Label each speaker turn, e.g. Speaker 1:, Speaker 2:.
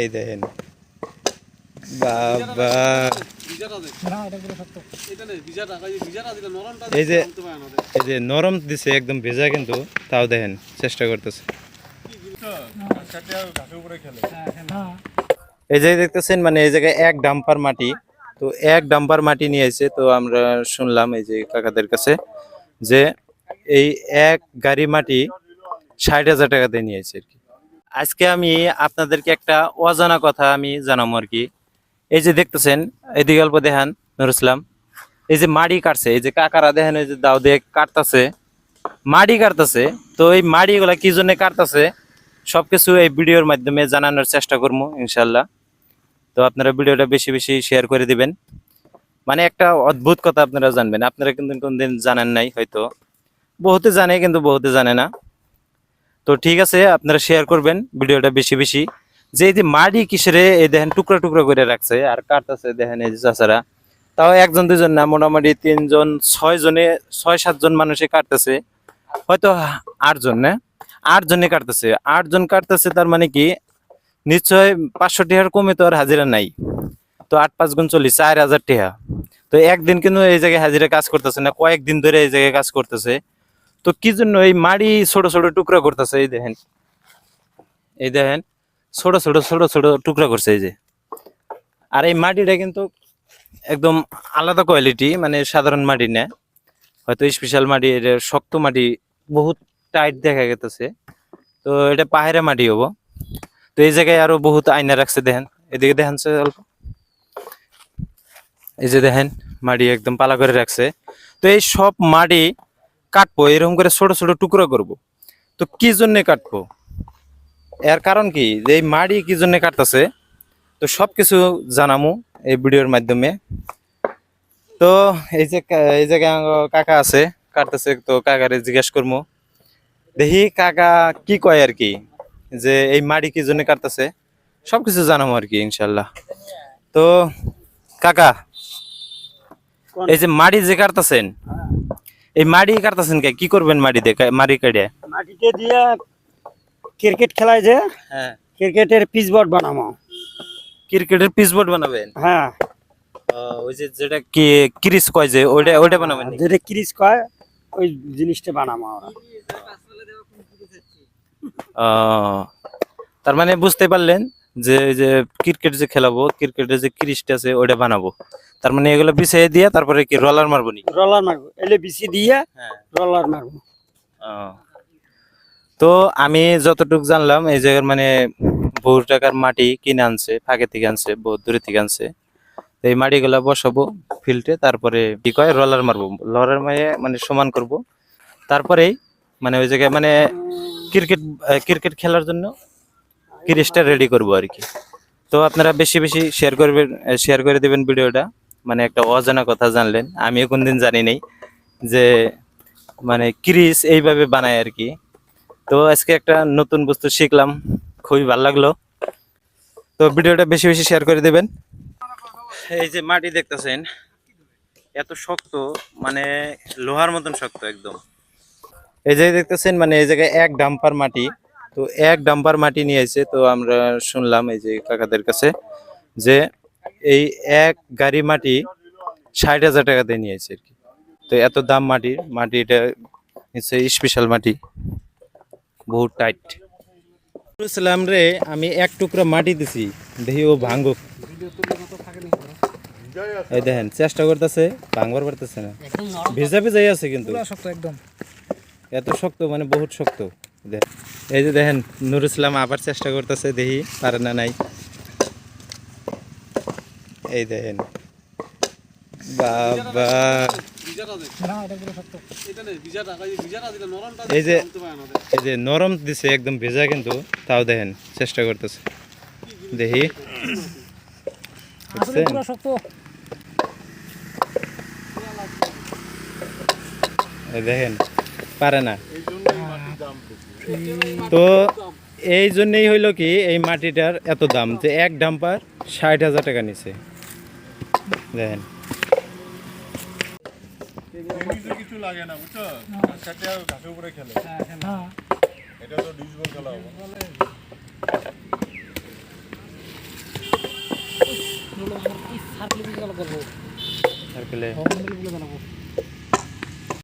Speaker 1: এই দেখেন। বাবা। এই যে এই যে নরম দিছে, একদম ভেজা কিন্তু, তাও দেখেন, চেষ্টা করতেছে। এই যে দেখতেছেন মানে এই জায়গায় এক ডাম্পার মাটি, তো এক ডাম্পার মাটি নিয়ে এসে তো আমরা শুনলাম এই যে কাকাদের কাছে যে এই এক গাড়ি মাটি ষাট হাজার টাকাতে নিয়েছে আর কি। আজকে আমি আপনাদেরকে একটা অজানা কথা আমি জানাব আর কি। এই যে দেখতেছেন এদিকে অল্প দেখান, নুর ইসলাম। এই যে মাড়ি কাটছে, এই যে কাকারা দেখেন, এই যে দাও দিয়ে কাটতাছে। মাড়ি কাটতাছে, তো এই মাড়ি গুলা কি জন্য কাটতাছে, সবকিছু এই ভিডিওর মাধ্যমে জানানোর চেষ্টা করব ইনশাল্লাহ তো আপনারা ভিডিওটা বেশি বেশি শেয়ার করে দিবেন। মানে একটা অদ্ভুত কথা আপনারা জানবেন। আপনারা কিন্তু কোনদিন জানেন নাই, হয়তো। বহুতে জানে, কিন্তু বহুতে জানে না। তো ঠিক আছে, আপনারা শেয়ার করবেন ভিডিওটা বেশি বেশি। যে এই যে মাড়ি কিসেরে, এই দেখেন টুকরা টুকরা করে রাখছে, আর কাটতেছে দেখেন এই যে চাচারা। তাও একজন, দুজন না, মোটামুটি তিনজন ছয় জনে ছয়, সাতজন মানুষে কাটতেছে। হয়তো আট জন না? আট জনে কাটতেছে। আট জন কাটতেছে তার মানে কি, নিশ্চয় পাঁচশো টিহার কমে তো আর হাজিরা নাই। তো আট, পাঁচ গুণ চল্লিশ, চার হাজার টিহা। তো একদিন কিন্তু এই জায়গায় হাজিরা কাজ করতেছে না, কয়েকদিন ধরে এই জায়গায় কাজ করতেছে। তো কি জন্য এই মাড়ি ছোট ছোট টুকরা করতেছে? এই দেখেন। এই দেখেন, ছোট ছোট ছোট ছোট টুকরা করছে এই যে। আর এই মাটিটা কিন্তু একদম আলাদা কোয়ালিটি মানে সাধারণ মাটি না। হয়তো স্পেশাল মাটি, এটা শক্ত মাটি, বহুত টাইট দেখা গেতেছে। তো এটা পাহাড়ে মাটি হব। তো এই জায়গায় আরও বহুত আয়না রাখছে, দেখেন। এদিকে দেখেন অল্প। এই যে দেখেন, মাটি একদম পালা করে রাখছে। তো এই সব মাটি কাটবো এরকম করে ছোট ছোট টুকরো করব। তো কি জন্য কাটবো? এর কারণ কি? যে এই মাড়ি কি জন্য কাটতেছে? তো সবকিছু জানামু এই ভিডিওর মাধ্যমে। তো এই যে এই জায়গায় কাকা আছে কাটতেছে তো কাকারে জিজ্ঞেস করব দেখি কাকা কি কয় আর কি? যে এই মাড়ি কি জন্য কাটতেছে? সবকিছু জানামো আর কি ইনশাল্লাহ তো কাকা এই যে মাড়ি যে কাটতেছেন এই মাড়ি কাটতেছেন কে? কি করবেন মাড়ি দিয়ে মাড়ি কাটে?
Speaker 2: মাটিতে দিয়ে ক্রিকেট খেলায় যে
Speaker 1: হ্যাঁ।
Speaker 2: ক্রিকেটের পিচ বোর্ড বানাবো।
Speaker 1: ক্রিকেটের পিচ বোর্ড বানাবেন?
Speaker 2: হ্যাঁ।
Speaker 1: ওই যে যেটা কি ক্রিস কয় যে ওইটা ওইটা বানাবেন
Speaker 2: যেটা ক্রিজ কয় ওই জিনিসটা বানাবো আমরা।
Speaker 1: তার মানে বুঝতে পারলেন? যে যে ক্রিকেট যে খেলাবো ক্রিকেটের যে ক্রিসটা আছে ওইটা বানাবো। তার মানে এগুলো বিছিয়ে দিয়ে তারপরে কি রলার মারবো নি
Speaker 2: রলার মারবো। এলে বিসি দিয়ে
Speaker 1: হ্যাঁ।
Speaker 2: রলার মারবো।
Speaker 1: তো আমি যতটুকু জানলাম এই জায়গার মানে বহু টাকার মাটি কিনে আনছে ফাঁকে থেকে আনছে বহুত দূরে থেকে আনছে। এই মাটিগুলা বসাবো ফিল্ডে তারপরে কি কয় রলার মারবো। রলার মারে মানে সমান করব। তারপরেই মানে ওই জায়গায় মানে ক্রিকেট ক্রিকেট খেলার জন্য ক্রিজটা রেডি করব আর কি। তো আপনারা বেশি বেশি শেয়ার করবেন শেয়ার করে দিবেন ভিডিওটা। মানে একটা অজানা কথা জানলেন। আমিও কোনদিন জানি নাই যে মানে ক্রিজ এইভাবে বানায় আর কি। তো আজকে একটা নতুন বস্তু শিখলাম। খুবই ভালো লাগল। তো ভিডিওটা বেশি বেশি শেয়ার করে দেবেন। এই যে মাটি দেখতেছেন, এত শক্ত মানে লোহার মতন শক্ত একদম। এই যে দেখতেছেন মানে এই জায়গায় এক ডাম্পার মাটি। তো এক ডাম্পার মাটি নিয়ে এসে তো আমরা শুনলাম এই যে কাকাদের কাছে যে এই এক গাড়ি মাটি ষাট হাজার টাকাতে নিয়েছে আর কি। তো এত দাম মাটির মাটি এটা নিশ্চয়ই স্পেশাল মাটি বহুত টাইট রে আমি এক টুকরা মাটি দিছি দেখি ও ভাঙ্গুক এই দেখেন চেষ্টা করতেছে ভাঙবার পারতেছে না। ভেজা ভেজাই আছে কিন্তু।
Speaker 2: একদম।
Speaker 1: এত শক্ত মানে বহুত শক্ত। দেখ- এই যে দেখেন নুর ইসলাম আবার চেষ্টা করতেছে দেখি পারে না নাই। এই দেখেন। বাবা। এই যে এই যে নরম দিছে একদম ভেজা কিন্তু তাও দেখেন চেষ্টা করতেছে। দেখি। এই দেখেন পারে না। তো এই জন্যই হইল কি এই মাটিটার এত দাম যে এক ডাম্পার ষাট হাজার টাকা নিছে। দেখেন।
Speaker 3: কিছু লাগে না বুঝছ? সেটা ঘাসের উপরে খেলে। এটা তো ডিসবল খেলা হবে।
Speaker 4: সার্কেল